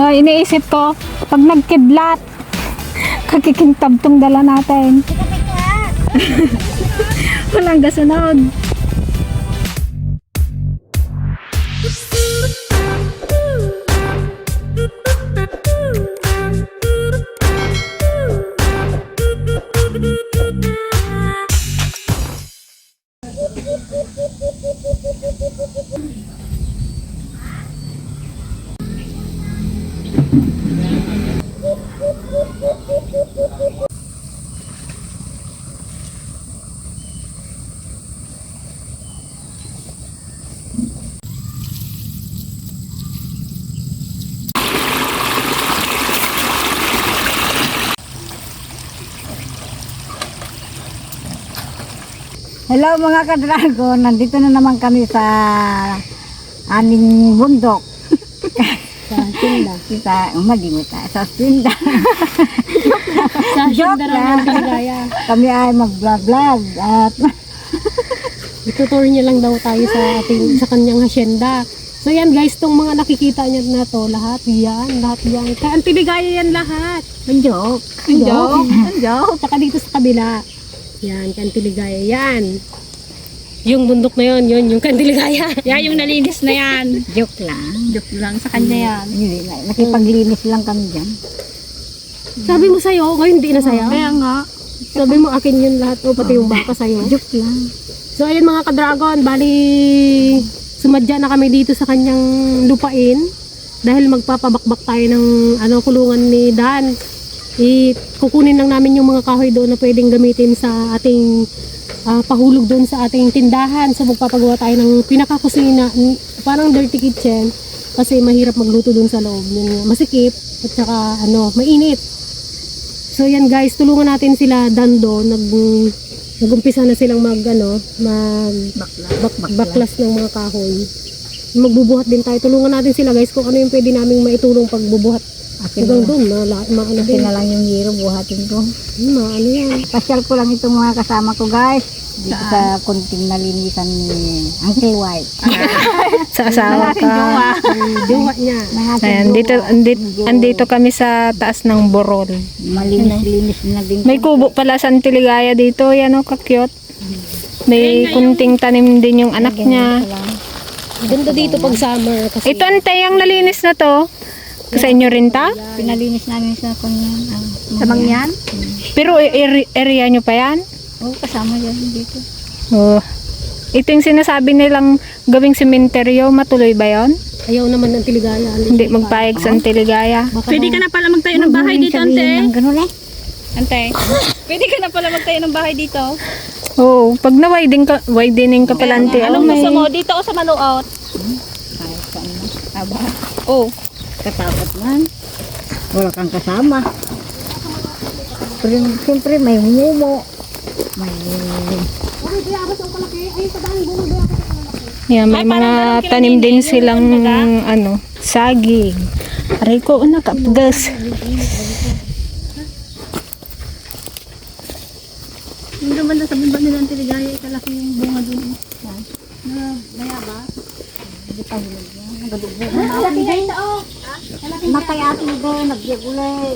Oh, iniisip ko, pag nagkidlat, kakikintab tong dala natin. Walang gasunod. Hello mga ka-dragon, nandito na naman kami sa aming bundok. Sa tinda. Kita, mali mo tayo, sa tinda. Sa Joke tinda lang. lang kami ay mag-vlog at Itutur niya lang daw tayo sa ating sa kanyang hacienda. So yan guys, tong mga nakikita niyo na to, lahat yan, lahat yan. Kaya ang yan lahat. ang joke. Ang joke. Ang joke. Tsaka dito sa kabila. Yan, kantiligaya yan. Yung bundok na yun, yun, yung kantiligaya. Yan yung nalinis na yan. Joke lang. Joke lang sa kanya yan. Hindi, na- nakipaglinis lang kami dyan. Sabi mo sa'yo, ngayon hindi na sa'yo. Kaya nga. Sabi mo akin yun lahat, o pati yung baka sa'yo. Joke lang. So ayun mga ka-dragon, bali sumadya na kami dito sa kanyang lupain dahil magpapabakbak tayo ng ano kulungan ni Dan. Kukunin lang namin yung mga kahoy doon na pwedeng gamitin sa ating ah, pahulog doon sa ating tindahan. So magpapagawa tayo ng pinakakusina, parang dirty kitchen kasi mahirap magluto doon sa loob. Yun, masikip at saka ano, mainit. So yan guys, tulungan natin sila dando nag nagumpisa na silang mag ano, mag bak, baklas ng mga kahoy. Magbubuhat din tayo. Tulungan natin sila guys kung ano yung pwede naming maitulong pagbubuhat. Akin Hanggang na, doon, ma, ma, ma, ano akin din. na lang yung hero, buhatin ko. Hmm, ano yan. Pasyal ko lang itong mga kasama ko guys. Dito sa kunting nalinisan ni Uncle White. Sa asawa ka. Ang jowa niya. Ng ating Ayan, dito, jowa. andito, andito kami sa taas ng Borol. Malinis-linis na din. May kubo pala sa Antiligaya dito. Yan o, kakyot. May kunting tanim din yung anak niya. Ganda dito pag summer kasi Ito antay ang nalinis na to. Sa inyo rin ta? Pinalinis namin sa kanya. Ah, Sa mangyan? Pero area, area nyo pa yan? Oo, kasama yan dito. Oh. Ito yung sinasabi nilang gawing sementeryo. Matuloy ba yon? ayaw naman ng tiligaya. Hindi magpayag sa Antiligaya. Pwede ka na pala magtayo ng bahay dito, ante. Ganun eh. Ante. Pwede ka na pala magtayo ng bahay dito. Oo, pag na-widening ka, widening ka pala, ante. Oh, Anong gusto mo? Dito o sa manuot? Saan na. Aba, Oh. Katakot man. Wala kang kasama. Pero siyempre may mumo. May Yeah, may Ay, mga tanim din yung silang ano, saging. Aray ko, nakapgas. Yung naman sa bumba nila ang tiligaya, kalaki yung bunga dun. Na, bayaba. Matay ato mo nagyagulay.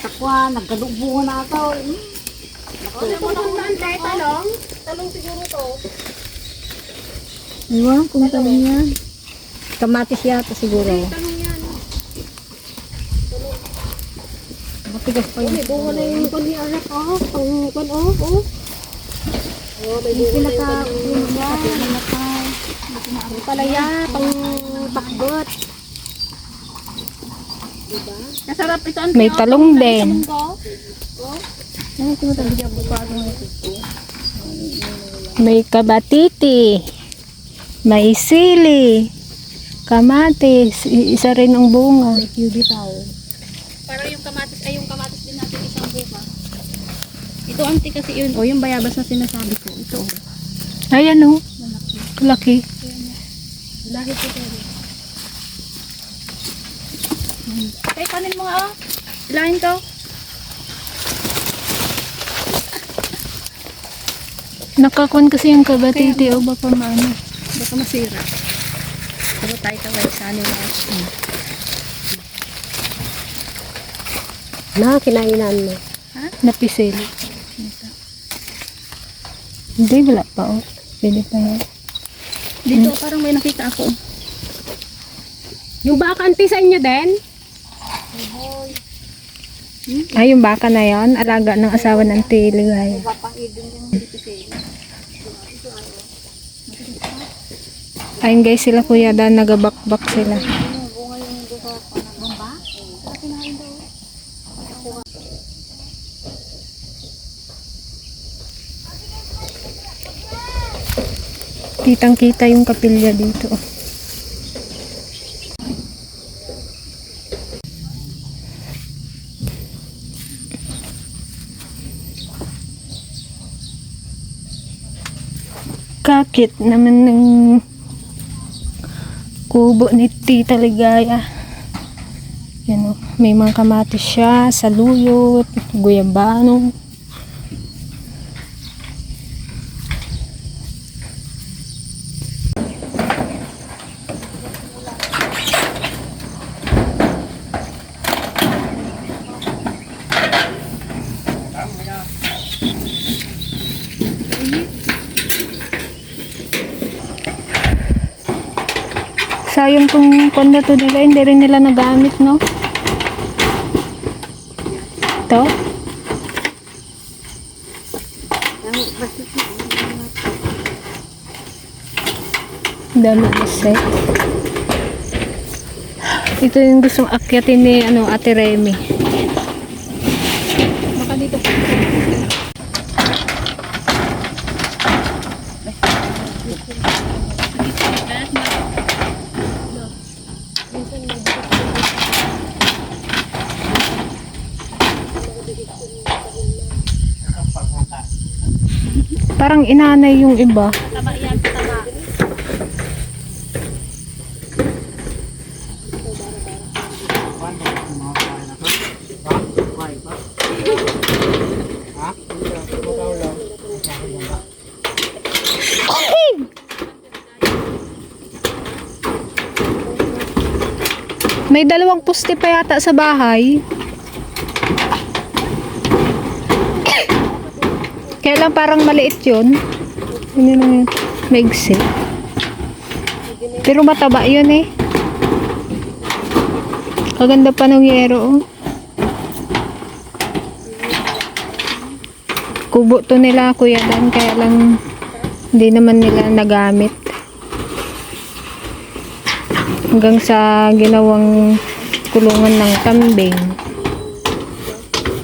Takwa, nagkadubo na ako. Hmm. Talong? Talong siguro to. Iwan kung tanong yan. Kamatis yata siguro. Talong yan. Matigas pa yun. Bunga na yung kon ni anak oh, pang kon oh, oh. Oh, may bunga na yung Pinaka, kon pinaka, Ang palaya, pang pakbot. Kasarap ito ang May talong din. ko. May kabatiti. May sili. Kamatis. Isa rin ang bunga. May cubitaw. Parang yung kamatis, ay yung kamatis din natin isang buka. Ito auntie kasi yun. O yung bayabas na sinasabi ko. Ito. oh. Ayan o. Laki. Lahit ito. Kaya kanin mo nga oh. Ilahin ko. Nakakon kasi yung kabatiti o baka maano. Baka masira. Pero tayo tawag sa ano na. Na, kinainan mo. Napisil. Hindi, wala pa oh. Pwede pa yan. Dito parang may nakita ako. Yung bakanti sa inyo din? Ay, yung baka na yon alaga ng asawa ng Tiligaya. Ayun guys, sila kuya Dan, nagabakbak sila. Kitang kita yung kapilya dito. Kakit naman ng kubo ni Tita Ligaya. Yan o, may mga kamatis siya, saluyot, guyabano. Sayang tong kondo to nila, hindi rin nila nagamit, no? Ito? Dami set. Ito yung gustong akyatin ni ano, Ate Remy. Baka dito. Parang inanay yung iba. Tama yan, tama. May dalawang puste pa yata sa bahay. Kaya lang parang maliit yun. Yun yun yun. Maigsi. Pero mataba yun eh. Kaganda pa ng yero oh. Kubo to nila kuya Dan kaya lang hindi naman nila nagamit. Hanggang sa ginawang kulungan ng kambing.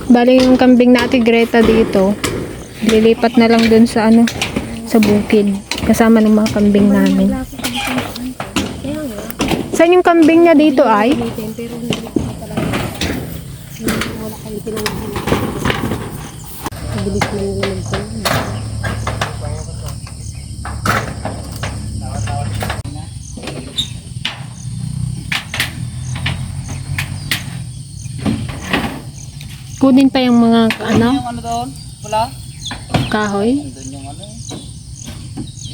Bali yung kambing na Ate Greta dito, lilipat na lang dun sa ano, sa bukid. Kasama ng mga kambing namin. Saan yung kambing niya dito ay? Kunin pa yung mga ano, Yung ano doon? Wala? Kahoy. Doon yung ano eh.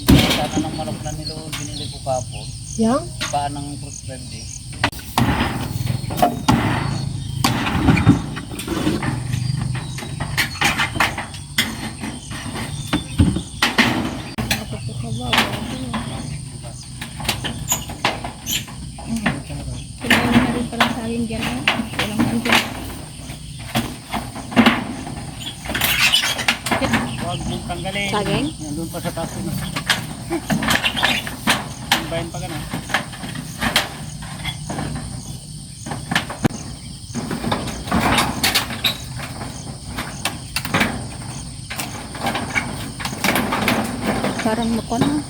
Yung sana ng manok na nilo binili ko kapo. Yang? Paan ng fruit friend eh. Kumain na rin pala sa akin dyan. Oh. Walang andyan. Huwag mong tanggalin. Saging? Yan doon pa sa taas na. Bayan pa ka na. Parang mukha na.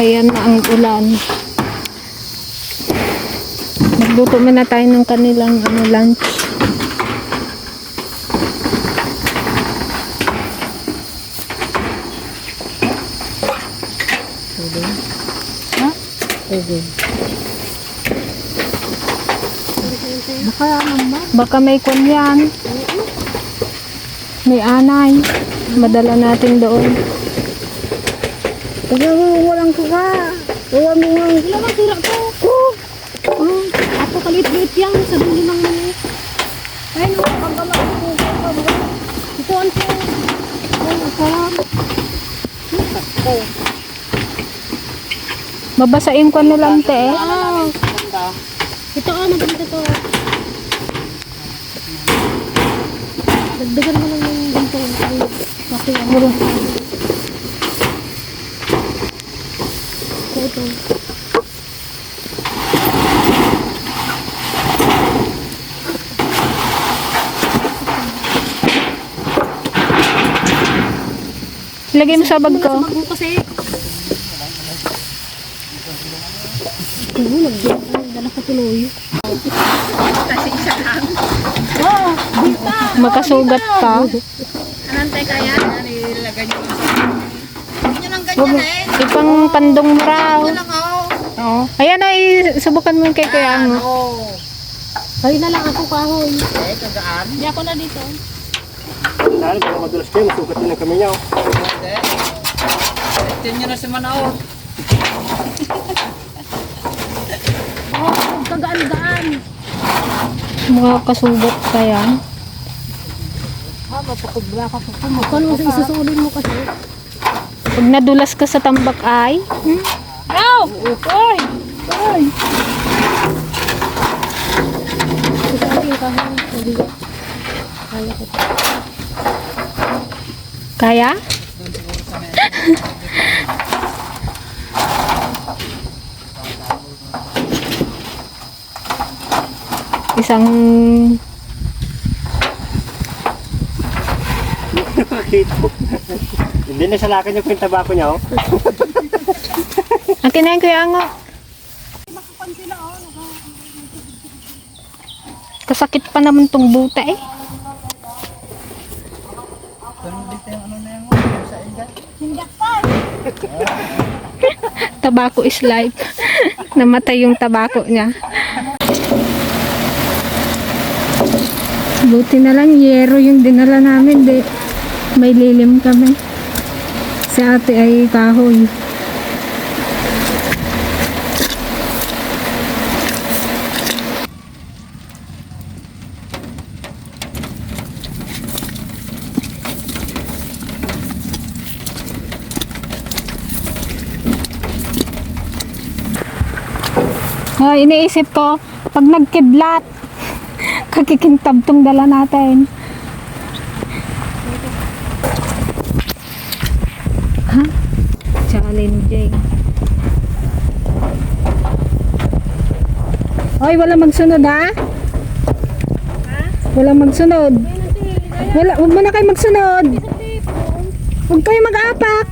ayan na ang ulan magluto muna tayo ng kanilang ano, lunch Okay. Baka, Baka may kwan yan. May anay. Madala natin doon. Kaya walang kuha. Huwag mo nga. Wala bang sira to? Oh, ako kalit-lit yan sa dulo ng mani. Ay, no, ang gamay ko. Ito ang to. Ang sarap. Babasain ko na lang te. Ah. Ito ah, maganda to. Dagdagan mo lang yung gantong ang kasi ang ito. Lagay mo sa bag ko. Bago kasi. Oo, nagdala ko tuloy. Makasugat pa. Anante kaya? Nilagay niyo lang sa Ganyan lang ganyan eh. Ipang pandong mo raw. Ako. Oo. Ayan ay, subukan mo kay Kuya. Oo. Kayo na lang ako kahoy. Eh, kagaan. Hindi ako na dito. Dahil kung madulas kayo, masugat din ang kami niyo. Hindi. Ito nyo na si Manao. Oh, kagaan-gaan. Mga kasugat pa yan. Ah, mapakubra ka pa. Kung ano isusulin mo kasi. Pag nadulas ka sa tambak ay. Hmm? Ow! Oy! Oy! Ito ating kahoy. Hindi ko. Kaya ko. Kaya? Hindi na sa lakan yung tabako niya, oh. Akin na yun, Kuya Ango. Kasakit pa naman tong buta eh. tabako is life. Namatay yung tabako niya. Buti na lang yero yung dinala namin. De, may lilim kami. Si ate ay kahoy. Oh, iniisip ko, pag nagkidlat, kakikintab tong dala natin. Ha? Challenging. Oy, wala magsunod ha? Wala magsunod. Wala, huwag mo na kayo magsunod. Huwag kayo mag-apak.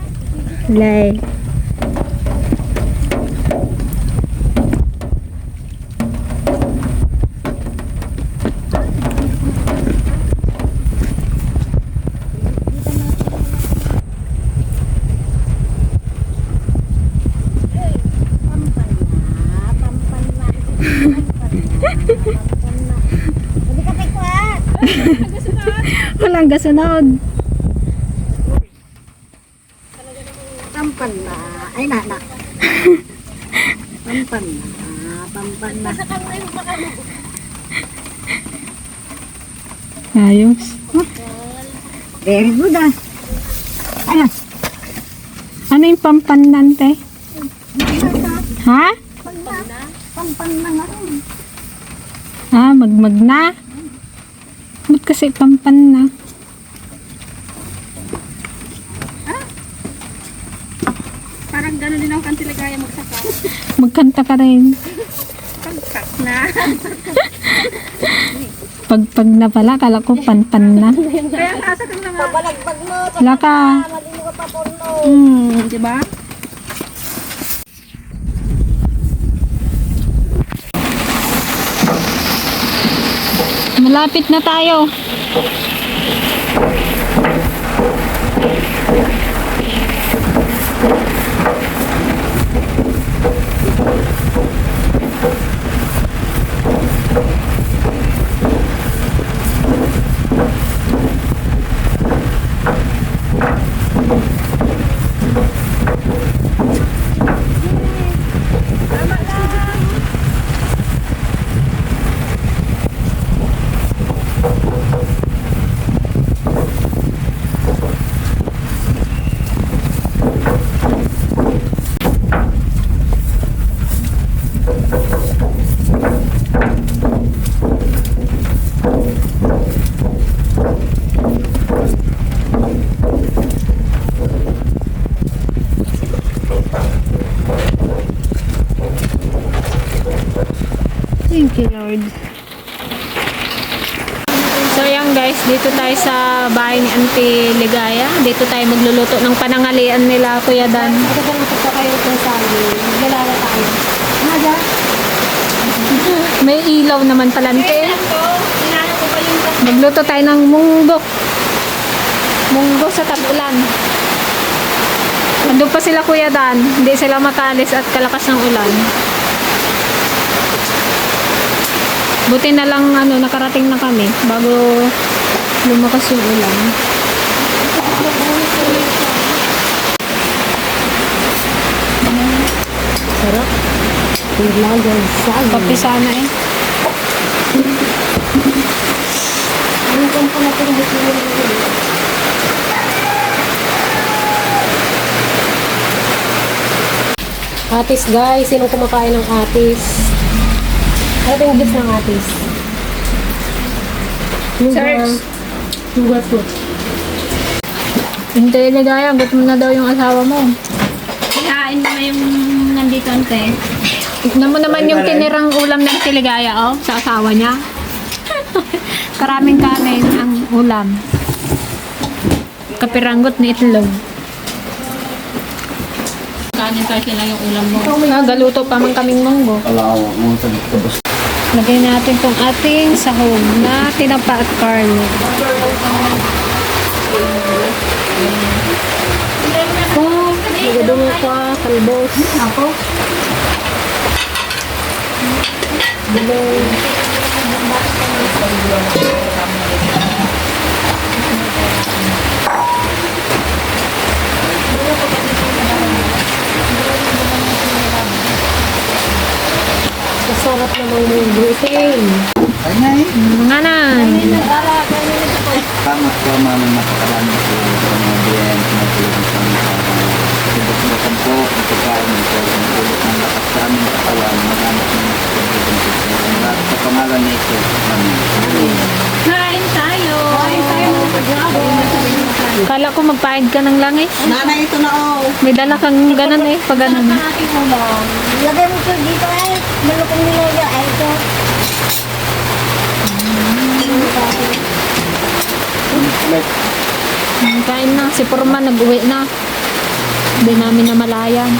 Lay. Walang gasunod. Tampan na. Ay, na, na. Tampan na. Tampan na. Ayos. Very good ah. Ano? Ano yung pampandan, te? Ha? Tampan na nga. Ah, magmag na. Ba't kasi pampan na? Parang ang kantiligaya magsaka. Magkanta ka rin. Pagkat na. Pagpag na pala, kala ko panpan na. Kaya nasa kang naman. Balagbag mo. Wala ka. Malino ka pa po no. Hmm. Di ba? Malapit na tayo. you, Lord. So ayan guys, dito tayo sa bahay ni Auntie Ligaya. Magluluto ng panangalian nila, Kuya Dan. Ito ba nasa kayo kung saan? Maglalala tayo. Naga? May ilaw naman pala, Ante. Ito, inano ko pa yung Magluto tayo ng munggo. Munggo sa tag-ulan. Nandun pa sila Kuya Dan. Hindi sila makalis at kalakas ng ulan. Buti na lang ano, nakarating na kami bago lumakas yung ulan. Sarap. Nilagang sago. Kape sana eh. Atis guys, sinong kumakain ng atis? Ano ba yung gifts ng atis? Search. Sugar fruit. Hintay ligaya, gutom na daw yung asawa mo. Kinain mo na yung nandito ante. Tignan mo naman yung tinirang ulam ng tiligaya, oh, sa asawa niya. Karaming kanin ang ulam. Kapiranggot ni itlog. Kanin kasi lang yung ulam mo. Ah, galuto pa man kaming munggo. Mga sabi ko basta. Lagyan natin tong ating sahog na tinapa at carne. Oh, nagadungo pa, kalbos. Ako? Masarap namang munggo itim. Ay nga eh. Mga nan. Tama ko naman nakakalami ko sa mga BM, pinatulong sa mga Subok-subokan po ang pagkain ito. Ang ulot ng lakas sa aming katawan, magamit ng mga pagkain ko. Sa pangalan ni Jesus. Amen. Kain tayo! Kain tayo Kala ko magpaid ka ng langis. Nanay, ito na oh. May dala kang ganun eh, pag ganun. Lagay mo ito dito ay. Malukong niloyo ay ito. Mm, Kain na, si Purman nag-uwi na. Hindi namin namalayan.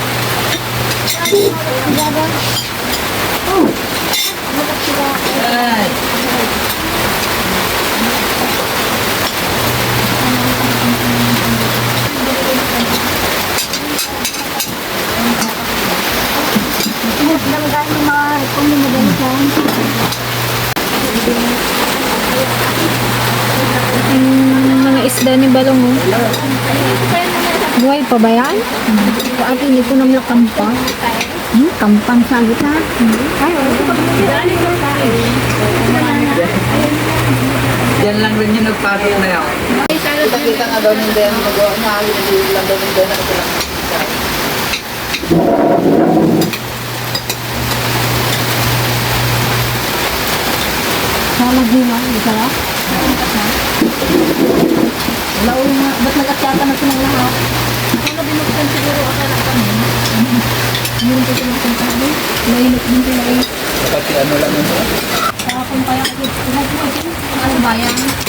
Lamgaan yung mga kung yung magaling Yung mga isda ni Balong oh. Buhay pa ba yan? Hindi ko naman kampang. Hmm? Kampang sa kita. Yan lang rin yung nagpasok na yun. Nakita nga daw ng Den, nag-aalit lang daw ng Den, ako lang. Salag din ah. Di sarap. Wala ulo nga. Ba't nag-atyata na silang lahat? Ano binuksan siguro ako na kami? Meron pa silang sinasabi. Mainit din sila eh. Pati ano lang yun. Kahapon pa yung Ano ba yan?